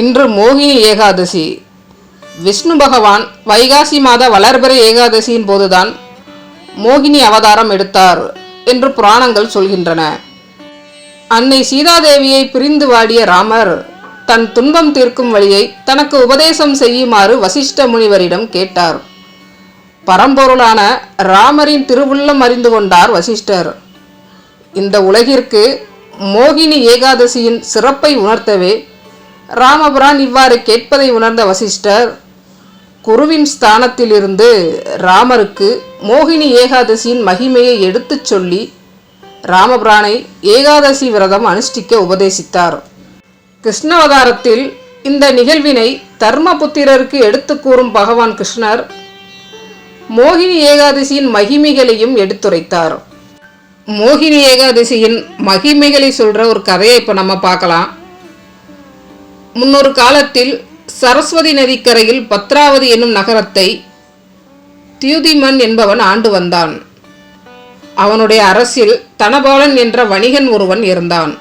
இன்று மோகினி ஏகாதசி. விஷ்ணு பகவான் வைகாசி மாத வளர்பிறை ஏகாதசியின் போதுதான் மோகினி அவதாரம் எடுத்தார் என்று புராணங்கள் சொல்கின்றன. அன்னை சீதாதேவியை பிரிந்து வாடிய ராமர் தன் துன்பம் தீர்க்கும் வழியை தனக்கு உபதேசம் செய்யுமாறு வசிஷ்ட முனிவரிடம் கேட்டார். பரம்பொருளான ராமரின் திருவுள்ளம் அறிந்து கொண்டார் வசிஷ்டர். இந்த உலகிற்கு மோகினி ஏகாதசியின் சிறப்பை உணர்த்தவே ராமபுரான் இவ்வாறு கேட்பதை உணர்ந்த வசிஷ்டர் குருவின் ஸ்தானத்திலிருந்து ராமருக்கு மோகினி ஏகாதசியின் மகிமையை எடுத்துச் சொல்லி ராமபிரானை ஏகாதசி விரதம் அனுஷ்டிக்க உபதேசித்தார். கிருஷ்ணாவதாரத்தில் இந்த நிகழ்வினை தர்மபுத்திரருக்கு எடுத்துக் கூறும் பகவான் கிருஷ்ணர் மோகினி ஏகாதசியின் மகிமைகளையும் எடுத்துரைத்தார். மோகினி ஏகாதசியின் மகிமைகளை சொல்கிற ஒரு கதையை இப்போ நம்ம பார்க்கலாம். முன்னொரு காலத்தில் சரஸ்வதி நதிக்கரையில் பத்ராவதி என்னும் நகரத்தை தியுதிமன் என்பவன் ஆண்டு வந்தான். அவனுடைய அரசில் தனபாலன் என்ற வணிகன் ஒருவன் இருந்தான்.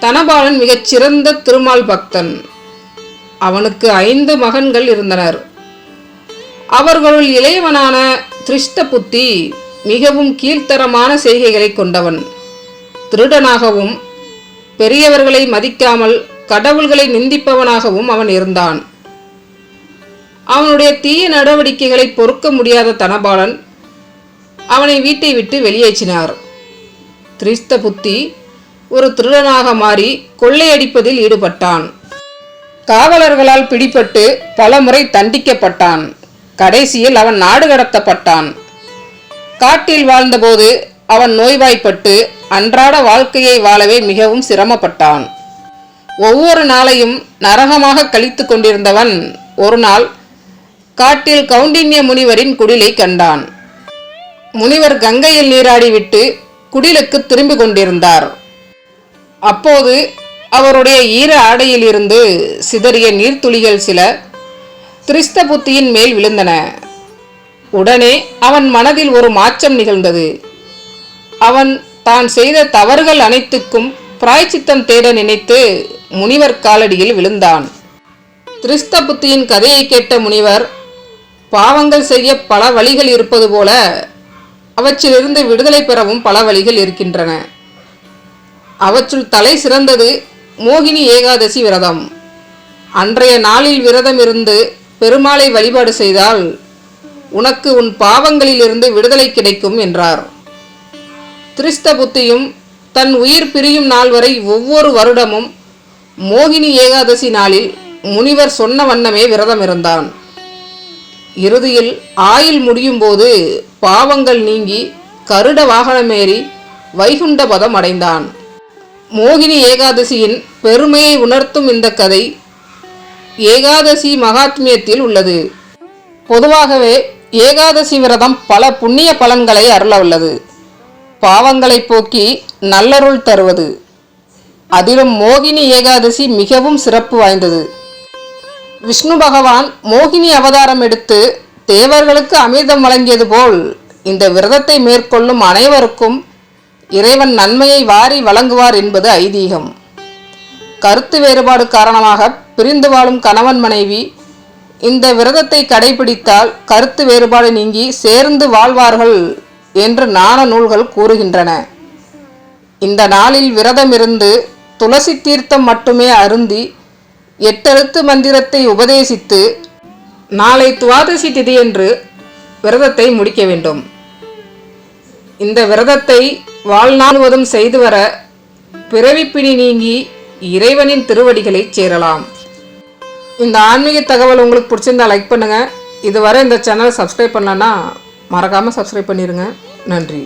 தனபாலன் மிகச் சிறந்த திருமால் பக்தன். அவனுக்கு ஐந்து மகன்கள் இருந்தனர். அவர்களுள் இளையவனான திருஷ்ட புத்தி மிகவும் கீழ்த்தரமான செய்கைகளை கொண்டவன். திருடனாகவும் பெரியவர்களை மதிக்காமல் கடவுள்களை நிந்திப்பவனாகவும் அவன் இருந்தான். அவனுடைய தீய நடவடிக்கைகளை பொறுக்க முடியாத தனபாலன் அவனை வீட்டை விட்டு வெளியேற்றினார். திரிஸ்த புத்தி ஒரு திருடனாக மாறி கொள்ளையடிப்பதில் ஈடுபட்டான். காவலர்களால் பிடிபட்டு பலமுறை தண்டிக்கப்பட்டான். கடைசியில் அவன் நாடு கடத்தப்பட்டான். காட்டில் வாழ்ந்தபோது அவன் நோய்வாய்ப்பட்டு அன்றாட வாழ்க்கையை வாழவே மிகவும் சிரமப்பட்டான். ஒவ்வொரு நாளையும் நரகமாக கழித்து கொண்டிருந்தவன் ஒரு நாள் காட்டில் கவுண்டின்ய முனிவரின் குடிலை கண்டான். முனிவர் கங்கையில் நீராடிவிட்டு குடிலுக்கு திரும்பிக் கொண்டிருந்தார். அப்போது அவருடைய ஈர ஆடையிலிருந்து சிதறிய நீர்த்துளிகள் சில திரிஸ்த புத்தியின் மேல் விழுந்தன. உடனே அவன் மனதில் ஒரு மாற்றம் நிகழ்ந்தது. அவன் தான் செய்த தவறுகள் அனைத்துக்கும் பிராய்ச்சித்தம் தேட நினைத்து முனிவர் காலடியில் விழுந்தான். திரிஸ்த புத்தியின் கதையை கேட்ட முனிவர் பாவங்கள் செய்ய பல வழிகள் இருப்பது போல அவற்றிலிருந்து விடுதலை பெறவும் பல வழிகள் இருக்கின்றன. அவற்றுள் தலை சிறந்தது மோகினி ஏகாதசி விரதம். அன்றைய நாளில் விரதம் இருந்து பெருமாளை வழிபாடு செய்தால் உனக்கு உன் பாவங்களிலிருந்து விடுதலை கிடைக்கும் என்றார். திரிஸ்த புத்தியும் தன் உயிர் பிரியும் நாள் வரை ஒவ்வொரு வருடமும் மோகினி ஏகாதசி நாளில் முனிவர் சொன்ன வண்ணமே விரதம் இருந்தான். இறுதியில் ஆயில் முடியும் போது பாவங்கள் நீங்கி கருட வாகனமேறி வைகுண்ட பதம் அடைந்தான். மோகினி ஏகாதசியின் பெருமையை உணர்த்தும் இந்த கதை ஏகாதசி மகாத்மியத்தில் உள்ளது. பொதுவாகவே ஏகாதசி விரதம் பல புண்ணிய பலன்களை அருள உள்ளது. பாவங்களை போக்கி நல்லருள் தருவது. அதிலும் மோகினி ஏகாதசி மிகவும் சிறப்பு வாய்ந்தது. விஷ்ணு பகவான் மோகினி அவதாரம் எடுத்து தேவர்களுக்கு அமிர்தம் வழங்கியது போல் இந்த விரதத்தை மேற்கொள்ளும் அனைவருக்கும் இறைவன் நன்மையை வாரி வழங்குவார் என்பது ஐதீகம். கருத்து வேறுபாடு காரணமாக பிரிந்து வாழும் கணவன் மனைவி இந்த விரதத்தை கடைபிடித்தால் கருத்து வேறுபாடு நீங்கி சேர்ந்து வாழ்வார்கள் என்று நாண நூல்கள் கூறுகின்றன. இந்த நாளில் விரதமிருந்து துளசி தீர்த்தம் மட்டுமே அருந்தி எட்டெழுத்து மந்திரத்தை உபதேசித்து நாளை துவாதசி திதியன்று விரதத்தை முடிக்க வேண்டும். இந்த விரதத்தை வாழ்நாள்வதும் செய்து வர பிறவிப்பிணி நீங்கி இறைவனின் திருவடிகளைச் சேரலாம். இந்த ஆன்மீக தகவல் உங்களுக்கு பிடிச்சிருந்தா லைக் பண்ணுங்கள் இதுவரை இந்த சேனலை சப்ஸ்கிரைப் பண்ணலன்னா மறக்காமல் சப்ஸ்கிரைப் பண்ணிடுங்க நன்றி.